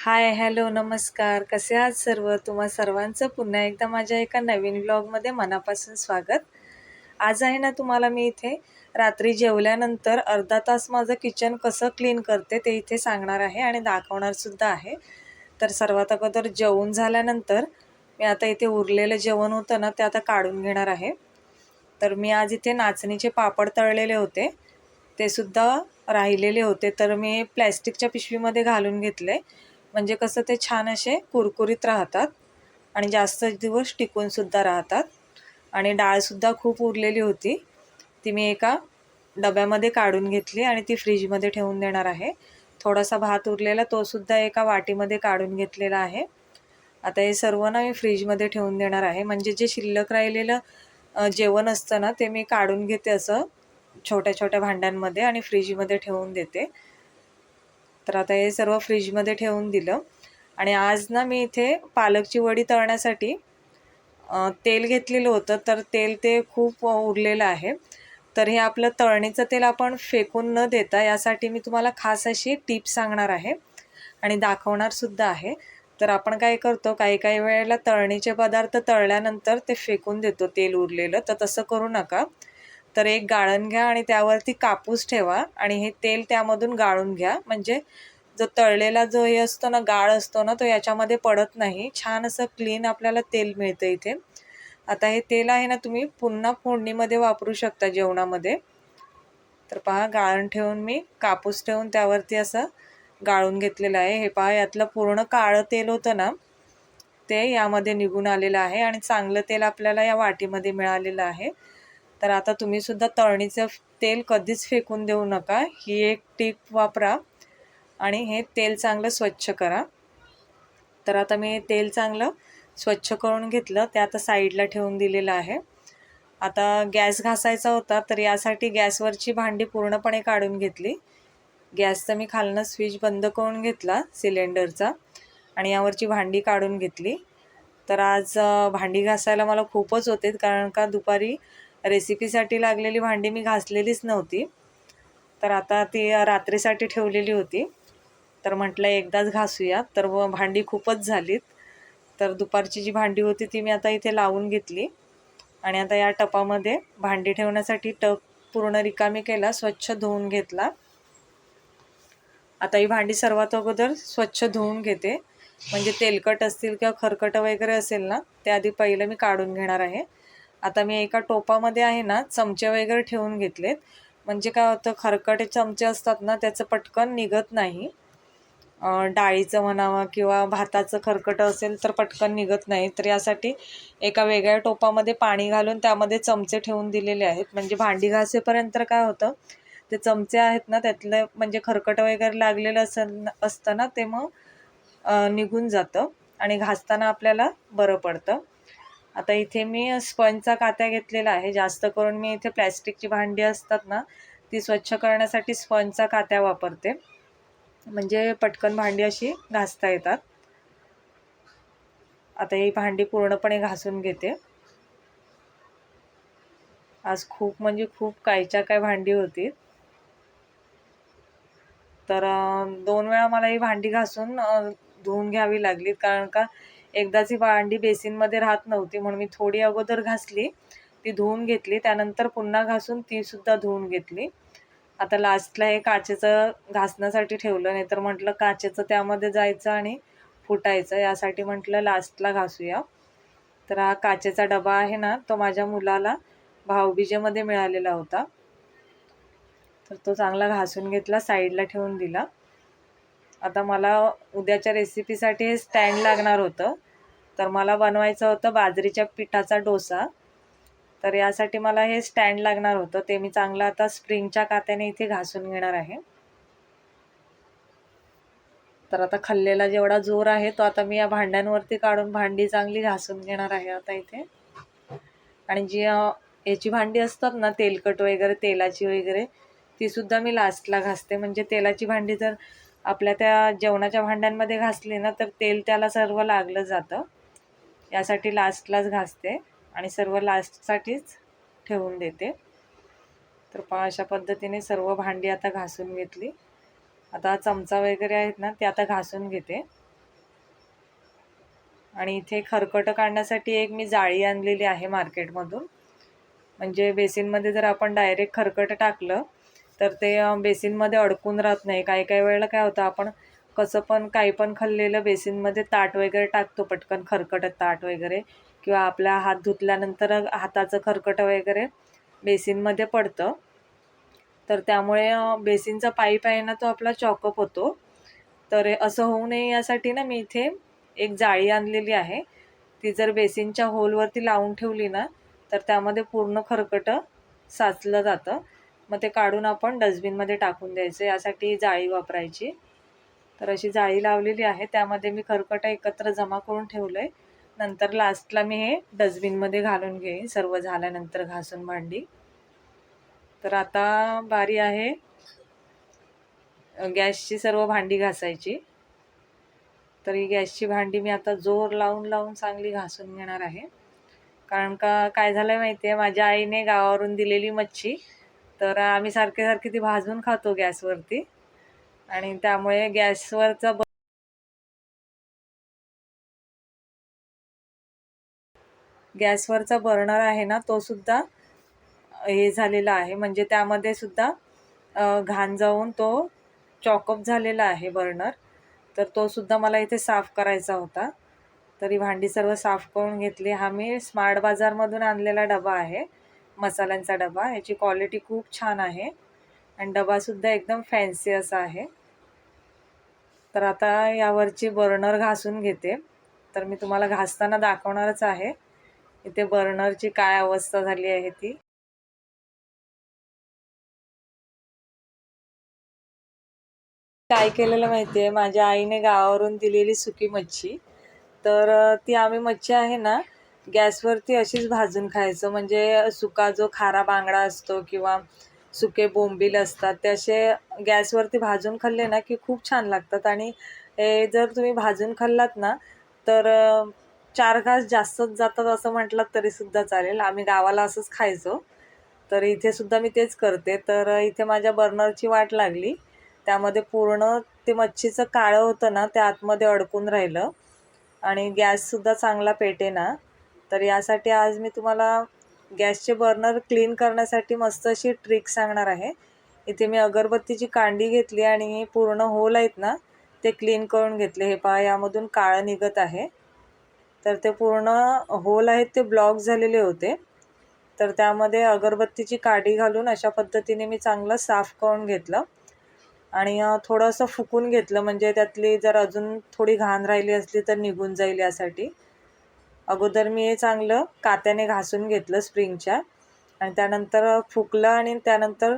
Hi hello नमस्कार. कसे आहात सर्व? तुम्हा सर्वांचं पुन्हा एकदा माझ्या एका नवीन ब्लॉगमध्ये मनापासून स्वागत. आज आहे ना तुम्हाला मी इथे रात्री जेवल्यानंतर अर्धा तास माझं किचन कसं क्लीन करते ते इथे सांगणार आहे आणि दाखवणारसुद्धा आहे. तर सर्वात अगोदर जेवून झाल्यानंतर मी आता इथे उरलेलं जेवण होतं ना ते आता काढून घेणार आहे. तर मी आज इथे नाचणीचे पापड तळलेले होते. ते सुद्धा राहिलेले होते. तर मी प्लॅस्टिकच्या पिशवीमध्ये घालून घेतले. म्हणजे कसं ते छान असे कुरकुरीत राहतात आणि जास्त दिवस टिकूनसुद्धा राहतात. आणि डाळसुद्धा खूप उरलेली होती. ती मी एका डब्यामध्ये काढून घेतली आणि ती फ्रीजमध्ये ठेवून देणार आहे. थोडासा भात उरलेला तोसुद्धा एका वाटीमध्ये काढून घेतलेला आहे. आता हे सर्व ना मी फ्रीजमध्ये ठेवून देणार आहे. म्हणजे जे शिल्लक राहिलेलं जेवण असतं ना ते मी काढून घेते असं छोट्या छोट्या भांड्यांमध्ये आणि फ्रीजमध्ये ठेवून देते. तर आता हे सर्व फ्रीजमध्ये ठेवून दिलं. आणि आज ना मी इथे पालकची वडी तळण्यासाठी तेल घेतलेलं होतं तर तेल ते खूप उरलेलं आहे. तर हे आपलं तळणीचं तेल आपण फेकून न देता यासाठी मी तुम्हाला खास अशी टीप सांगणार आहे आणि दाखवणारसुद्धा आहे. तर आपण काय करतो काही काही वेळेला तळणीचे पदार्थ तळल्यानंतर ते फेकून देतो तेल उरलेलं. तर तसं करू नका. तर एक गाळण घ्या आणि त्यावरती कापूस ठेवा आणि हे तेल त्यामधून गाळून घ्या. म्हणजे जो तळलेला जो हे असतो ना गाळ असतो ना तो याच्यामध्ये पडत नाही. छान असं क्लीन आपल्याला तेल मिळतं इथे. आता हे तेल आहे ना तुम्ही पुन्हा फोडणीमध्ये वापरू शकता जेवणामध्ये. तर पहा गाळण ठेवून मी कापूस ठेवून त्यावरती असं गाळून घेतलेलं आहे. हे पहा यातलं पूर्ण काळं तेल होतं ना ते यामध्ये निघून आलेलं आहे आणि चांगलं तेल आपल्याला या वाटीमध्ये मिळालेलं आहे. तर आता तुम्ही सुद्धा तळणीचं तेल कधीच फेकून देऊ नका. ही एक टीप वापरा आणि हे तेल चांगलं स्वच्छ करा. तर आता मी तेल चांगलं स्वच्छ करून घेतलं. ते आता साईडला ठेवून दिलेलं आहे. आता गॅस घासायचा होता तर यासाठी गॅसवरची भांडी पूर्णपणे काढून घेतली. गॅसचा मी खालनं स्विच बंद करून घेतला सिलेंडरचा आणि यावरची भांडी काढून घेतली. तर आज भांडी घासायला मला खूपच होते कारण का दुपारी रेसिपीसाठी लागलेली भांडी मी घासलेलीच नव्हती. तर आता ती रात्रीसाठी ठेवलेली होती. तर म्हटलं एकदाच घासूया. तर व भांडी खूपच झालीत. तर दुपारची जी भांडी होती ती मी आता इथे लावून घेतली. आणि आता या टपामध्ये भांडी ठेवण्यासाठी टप पूर्ण रिकामी केला स्वच्छ धुवून घेतला. आता ही भांडी सर्वात अगोदर स्वच्छ धुवून घेते. म्हणजे तेलकट असतील किंवा खरकट वगैरे असेल ना ते आधी पहिलं मी काढून घेणार आहे. आता मी एका टोपामध्ये आहे ना चमचे वगैरे ठेवून घेतलेत. म्हणजे काय होतं खरकटे चमचे असतात ना त्याचं पटकन निघत नाही. डाळीचं म्हणावं किंवा भाताचं खरकटं असेल तर पटकन निघत नाही. तर यासाठी एका वेगळ्या टोपामध्ये पाणी घालून त्यामध्ये चमचे ठेवून दिलेले आहेत. म्हणजे भांडी घासेपर्यंत काय होतं ते चमचे आहेत ना त्यातलं म्हणजे खरकटं वगैरे लागलेलं असं असतं ना ते मग निघून जातं आणि घासताना आपल्याला बरं पडतं. आता इथे मी स्पंजचा कात्या घेतलेला आहे. जास्त करून मी इथे प्लॅस्टिकची भांडी असतात ना ती स्वच्छ करण्यासाठी स्पंजचा कात्या वापरते. म्हणजे पटकन भांडी अशी घासता येतात. आता ही भांडी पूर्णपणे घासून घेते. आज खूप म्हणजे खूप कायच्या काय भांडी होती. तर दोन वेळा मला ही भांडी घासून धुवून घ्यावी लागली. कारण का एकदाची ही भांडी बेसिनमध्ये राहत नव्हती म्हणून मी थोडी अगोदर घासली ती धुवून घेतली त्यानंतर पुन्हा घासून ती सुद्धा धुवून घेतली. आता लास्टला हे काचेचं घासण्यासाठी ठेवलं नाही तर म्हटलं काचेचं त्यामध्ये जायचं आणि फुटायचं यासाठी म्हटलं लास्टला घासूया. तर हा काचेचा डबा आहे ना तो माझ्या मुलाला भाऊबीजेमध्ये मिळालेला होता. तर तो चांगला घासून घेतला साईडला ठेवून दिला. आता मला उद्याच्या रेसिपीसाठी हे स्टँड लागणार होतं. तर मला बनवायचं होतं बाजरीच्या पिठाचा डोसा. तर यासाठी मला हे स्टँड लागणार होतं. ते मी चांगलं आता स्प्रिंगच्या कात्याने इथे घासून घेणार आहे. तर आता खाल्लेला जेवढा जोर आहे तो आता मी या भांड्यांवरती काढून भांडी चांगली घासून घेणार आहे आता इथे. आणि जी याची भांडी असतात ना तेलकट वगैरे तेलाची वगैरे ती सुद्धा मी लास्टला घासते. म्हणजे तेलाची भांडी जर आपल्या त्या जेवणाच्या भांड्यांमध्ये घासली ना तर तेल त्याला सर्व लागलं जातं. यासाठी लास्टलाच घासते आणि सर्व लास्टसाठीच ठेवून देते. तर पहा अशा पद्धतीने सर्व भांडी आता घासून घेतली. आता चमचा वगैरे आहेत ना ते आता घासून घेते. आणि इथे खरकटं काढण्यासाठी एक मी जाळी आणलेली आहे मार्केटमधून म्हणजे बेसिनमध्ये जर आपण डायरेक्ट खरकटं टाकलं तर ते बेसिनमध्ये अडकून राहत नाही. काही काही वेळेला काय होतं आपण कसं पण काही पण खाल्लेलं बेसिनमध्ये ताट वगैरे टाकतो पटकन खरकटत ताट वगैरे. किंवा आपला हात धुतल्यानंतर हाताचं खरकटं वगैरे बेसिनमध्ये पडतं. तर त्यामुळे बेसिनचा पाईप आहे ना तो आपला चॉकअप होतो. तर असं होऊ नये यासाठी ना मी इथे एक जाळी आणलेली आहे. ती जर बेसिनच्या होलवरती लावून ठेवली ना तर त्यामध्ये पूर्ण खरकटं साचलं जातं. मग ते काढून आपण डस्टबिनमध्ये टाकून द्यायचं. यासाठी जाळी वापरायची. तर अशी जाळी लावलेली आहे. त्यामध्ये मी खरकटं एकत्र जमा करून ठेवलं आहे नंतर लास्टला मी हे डस्टबिनमध्ये घालून घेईन. सर्व झाल्यानंतर घासून भांडी. तर आता बारी आहे. गॅसची सर्व भांडी घासायची. तर ही गॅसची भांडी मी आता जोर लावून लावून चांगली घासून घेणार आहे. कारण का काय झालं माहिती आहे माझ्या आईने गावावरून दिलेली मच्छी तर आम्ही सारखे सारखे ती भाजून खातो गॅसवरती. आणि त्यामुळे गॅसवरचा ब गॅसवरचा बर्नर आहे ना तो सुद्धा हे झालेला आहे. म्हणजे त्यामध्ये सुद्धा घाण जाऊन तो चॉकअप झालेला आहे बर्नर. तर तो सुद्धा मला इथे साफ करायचा होता. तरी भांडी सर्व साफ करून घेतली. हा मी स्मार्ट बाजारमधून आणलेला डबा आहे. मसाल्यांचा डबा. याची क्वालिटी खूप छान आहे. आणि डबासुद्धा एकदम फॅन्सी असा आहे. तर आता यावरची बर्नर घासून घेते. तर मी तुम्हाला घासताना दाखवणारच आहे. इथे बर्नरची काय अवस्था झाली आहे ती. काय केलेलं माहिती आहे माझ्या आईने गावावरून दिलेली सुकी मच्छी. तर ती आम्ही मच्छी आहे ना गॅसवरती अशीच भाजून खायचं. म्हणजे सुका जो खारा बांगडा असतो किंवा सुके बोंबील असतात ते असे गॅसवरती भाजून खाल्ले ना की खूप छान लागतात. आणि हे जर तुम्ही भाजून खाल्लात ना तर चार घास जास्तच जातात असं म्हटलं तरीसुद्धा चालेल. आम्ही गावाला असंच खायचो. तर इथे सुद्धा मी तेच करते. तर इथे माझ्या बर्नरची वाट लागली. त्यामध्ये पूर्ण ते मच्छीचं काळं होतं ना ते आतमध्ये अडकून राहिलं. आणि गॅससुद्धा चांगला पेटे ना तर यासाठी आज मी तुम्हाला गॅसचे बर्नर क्लीन करण्यासाठी मस्त अशी ट्रिक सांगणार आहे. इथे मी अगरबत्तीची कांडी घेतली आणि पूर्ण होल आहेत ना ते क्लीन करून घेतले. हे पहा यामधून काळं निघत आहे. तर ते पूर्ण होल आहेत ते ब्लॉक झालेले होते. तर त्यामध्ये अगरबत्तीची काडी घालून अशा पद्धतीने मी चांगलं साफ करून घेतलं. आणि थोडंसं फुकून घेतलं. म्हणजे त्यातली जर अजून थोडी घाण राहिली असली तर निघून जाईल यासाठी. अगोदर मी हे चांगलं कात्याने घासून घेतलं स्प्रिंगच्या. आणि त्यानंतर फुकलं आणि त्यानंतर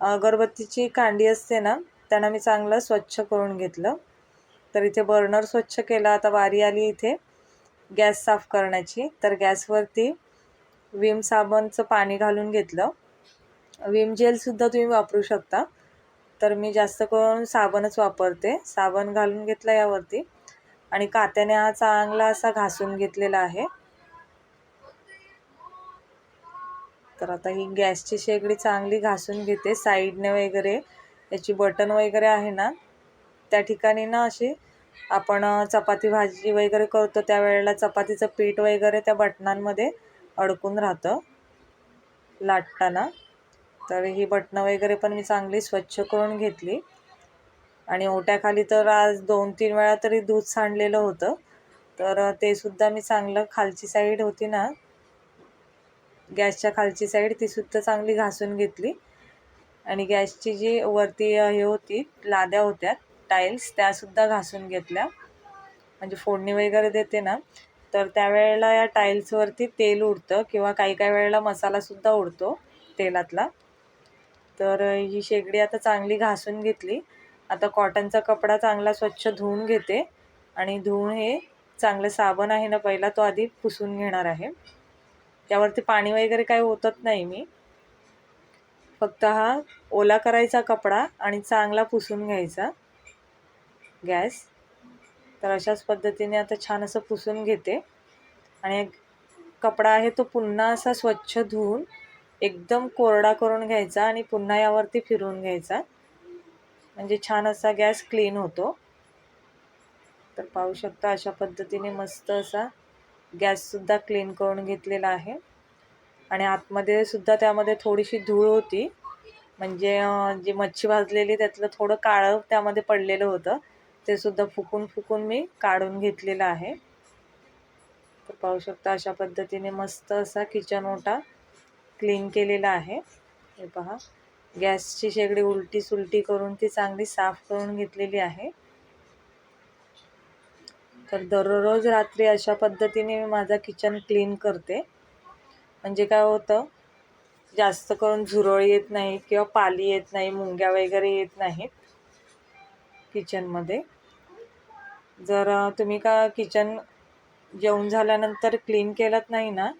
अगरबत्तीची कांडी असते ना त्यांना मी चांगलं स्वच्छ करून घेतलं. तर इथे बर्नर स्वच्छ केला आता वारी आली इथे गॅस साफ करण्याची. तर गॅसवरती विम साबणचं पाणी घालून घेतलं. विम जेलसुद्धा तुम्ही वापरू शकता. तर मी जास्त करून साबणच वापरते. साबण घालून घेतला यावरती. आणि कात्याने हा चांगला असा घासून घेतलेला आहे. तर आता ही गॅसची शेगडी चांगली घासून घेते. साईडने वगैरे याची बटन वगैरे आहे ना त्या ठिकाणी ना अशी आपण चपाती भाजी वगैरे करतो त्यावेळेला चपातीचं पीठ वगैरे त्या बटनांमध्ये अडकून राहतं लाटताना. तर ही बटणं वगैरे पण मी चांगली स्वच्छ करून घेतली. आणि ओट्याखाली तर आज दोन तीन वेळा तरी दूध सांडलेलं होतं. तर ते सुद्धा मी चांगलं खालची साईड होती ना गॅसच्या खालची साईड ती सुद्धा चांगली घासून घेतली. आणि गॅसची जी वरती हे होती लाद्या होत्या टाईल्स त्यासुद्धा घासून घेतल्या. म्हणजे फोडणी वगैरे देते ना तर त्यावेळेला या टाईल्सवरती तेल उडतं किंवा काही काही वेळेला मसालासुद्धा उडतो तेलातला. तर ही शेगडी आता चांगली घासून घेतली. आता कॉटनचा कपडा चांगला स्वच्छ धुवून घेते. आणि धुवून हे चांगलं साबण आहे ना पहिला तो आधी पुसून घेणार आहे. यावरती पाणी वगैरे काही ओतत नाही मी. फक्त हा ओला करायचा कपडा आणि चांगला पुसून घ्यायचा. गॅस. तर अशाच पद्धतीने आता छान असं पुसून घेते. आणि कपडा आहे तो पुन्हा असा स्वच्छ धुवून एकदम कोरडा करून घ्यायचा आणि पुन्हा यावरती फिरवून घ्यायचा. म्हणजे छान असा गॅस क्लीन होतो. तर पाहू शकता अशा पद्धतीने मस्त असा गॅससुद्धा क्लीन करून घेतलेला आहे. आणि आतमध्ये सुद्धा त्यामध्ये थोडीशी धूळ होती. म्हणजे जी मच्छी भाजलेली त्यातलं थोडं काळं त्यामध्ये पडलेलं होतं. ते सुद्धा फुकून फुकून मी काढून घेतलेलं आहे. तर पाहू शकता अशा पद्धतीने मस्त असा किचन ओटा क्लीन केलेला आहे. हे पहा. गॅसची शेगडी उलटी सुलटी करून ती चांगली साफ करून घेतलेली आहे. तर दररोज रात्री अशा पद्धतीने मी माझा किचन क्लीन करते. म्हणजे काय होतं जास्त करून झुरळ येत नाही किंवा पाली येत नाही मुंग्या वगैरे येत नाहीत किचनमध्ये. जर तुम्ही का किचन जेवण झाल्यानंतर क्लीन केलं नाही ना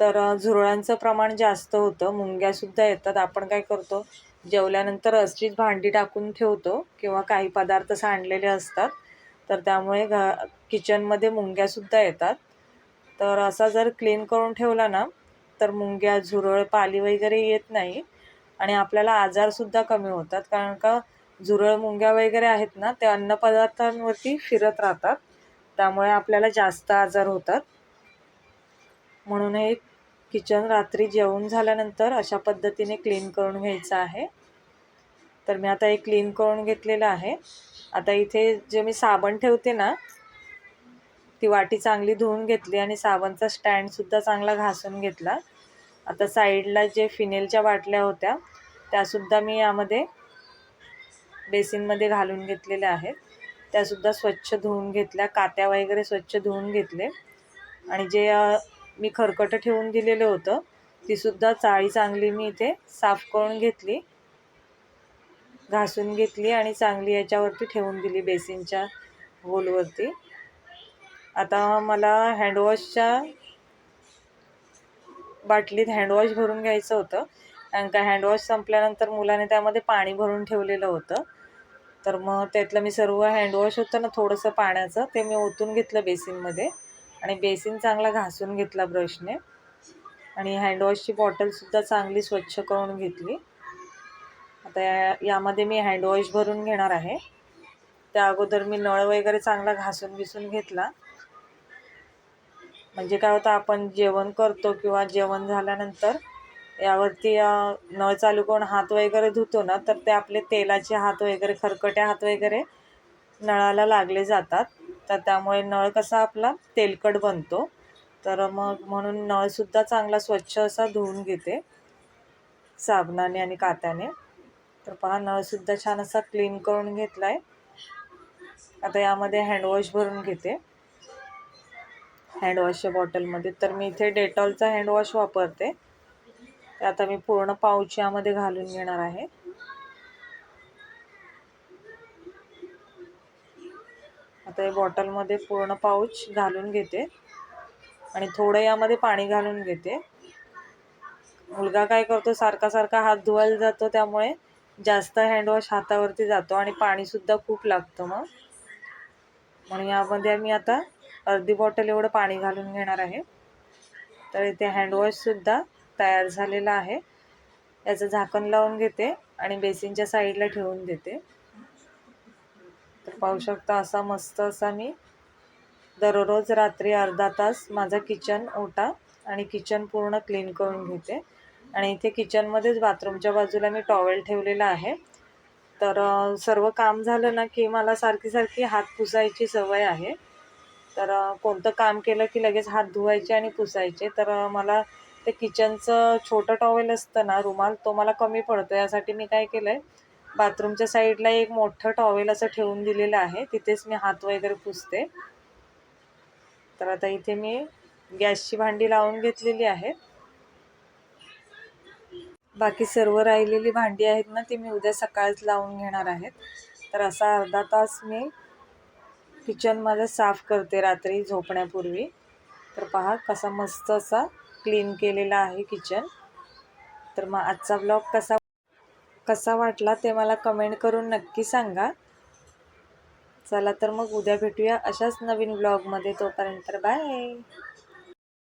तर झुरळांचं प्रमाण जास्त होतं. मुंग्यासुद्धा येतात. आपण काय करतो जेवल्यानंतर अशीच भांडी टाकून ठेवतो किंवा काही पदार्थ सांडलेले असतात. तर त्यामुळे घ किचनमध्ये मुंग्यासुद्धा येतात. तर असा जर क्लीन करून ठेवला ना तर मुंग्या झुरळ पाली वगैरे येत नाही आणि आपल्याला आजारसुद्धा कमी होतात. कारण का झुरळ मुंग्या वगैरे आहेत ना ते अन्नपदार्थांवरती फिरत राहतात. त्यामुळे आपल्याला जास्त आजार होतात. म्हणून हे किचन रात्री जेवण झाल्यानंतर अशा पद्धतीने क्लीन करून घ्यायचं आहे. तर मी आता हे क्लीन करून घेतलेलं आहे. आता इथे जे मी साबण ठेवते ना ती वाटी चांगली धुवून घेतली आणि साबणचा स्टँडसुद्धा चांगला घासून घेतला. आता साईडला जे फिनेलच्या बाटल्या होत्या त्यासुद्धा मी यामध्ये बेसिनमध्ये घालून घेतलेल्या आहेत. त्यासुद्धा स्वच्छ धुवून घेतल्या कात्या वगैरे स्वच्छ धुवून घेतले. आणि जे मी खरकटं ठेवून दिलेलं होतं. तीसुद्धा चाळी चांगली मी इथे साफ करून घेतली. घासून घेतली आणि चांगली याच्यावरती ठेवून दिली बेसिनच्या होलवरती. आता मला हँडवॉशच्या बाटलीत हँडवॉश भरून घ्यायचं होतं. कारण का हँडवॉश संपल्यानंतर मुलाने त्यामध्ये पाणी भरून ठेवलेलं होतं. तर मग त्यातलं मी सर्व हँडवॉश होतं ना थोडंसं पाण्याचं ते मी ओतून घेतलं बेसिनमध्ये. आणि बेसिन चांगला घासून घेतला ब्रशने. आणि हँडवॉशची बॉटलसुद्धा चांगली स्वच्छ करून घेतली. आता यामध्ये मी हँडवॉश भरून घेणार आहे. त्या अगोदर मी नळ वगैरे चांगला घासून बिसून घेतला. म्हणजे काय होतं आपण जेवण करतो किंवा जेवण झाल्यानंतर यावरती नळ चालू करून हात वगैरे धुतो ना तर ते आपले तेलाचे हात वगैरे खरकटे हात वगैरे नळाला लागले जातात. तर त्यामुळे नळ कसा आपला तेलकट बनतो. तर मग म्हणून नळसुद्धा चांगला स्वच्छ असा धुवून घेते. साबणाने आणि कात्याने. तर पहा नळसुद्धा छान असा क्लीन करून घेतला आहे आता यामध्ये हँडवॉश भरून घेते. हँडवॉशच्या बॉटलमध्ये तर मी इथे डेटॉलचा हँडवॉश वापरते. आता मी पूर्ण पाऊच यामध्ये घालून घेणार आहे. आता बॉटलमध्ये पूर्ण पाऊच घालून घेते. आणि थोडं यामध्ये पाणी घालून घेते. मुलगा काय करतो सारखा सारखा हात धुवायला जातो त्यामुळे जास्त हँडवॉश हातावरती जातो आणि पाणीसुद्धा खूप लागतं मग. म्हणून यामध्ये मी आता अर्धी बॉटल एवढं पाणी घालून घेणार आहे. तर इथे हँडवॉशसुद्धा तयार झालेला आहे. याचं झाकण लावून घेते आणि बेसिनच्या साईडला ठेवून देते. तर पाहू शकता असा मस्त असा मी दररोज रात्री अर्धा तास माझा किचन ओटा आणि किचन पूर्ण क्लीन करून घेते. आणि इथे किचनमध्येच बाथरूमच्या बाजूला मी टॉवेल ठेवलेला आहे. तर सर्व काम झालं ना की मला सारखी सारखी हात पुसायची सवय आहे. तर कोणतं काम केलं की लगेच हात धुवायचे आणि पुसायचे. तर मला ते किचनचं छोटं टॉवेल असतं ना रुमाल तो मला कमी पडतो. यासाठी मी काय केलं आहे बाथरूमच्या साईडला एक मोठं टॉवेल असं ठेवून दिलेलं आहे. तिथेच मी हात वगैरे पुसते. तर आता इथे मी गॅसची भांडी लावून घेतलेली आहेत. बाकी सर्व राहिलेली भांडी आहेत ना ती मी उद्या सकाळच लावून घेणार आहेत. तर असा अर्धा तास मी किचन माझं साफ करते रात्री झोपण्यापूर्वी. तर पहा कसा मस्त असा क्लीन केलेला आहे किचन तर मग आजचा ब्लॉग कसा कसा वाटला ते मला कमेंट करून नक्की सांगा. चला तर मग उद्या भेटूया अशाच नवीन ब्लॉगमध्ये तोपर्यंत बाय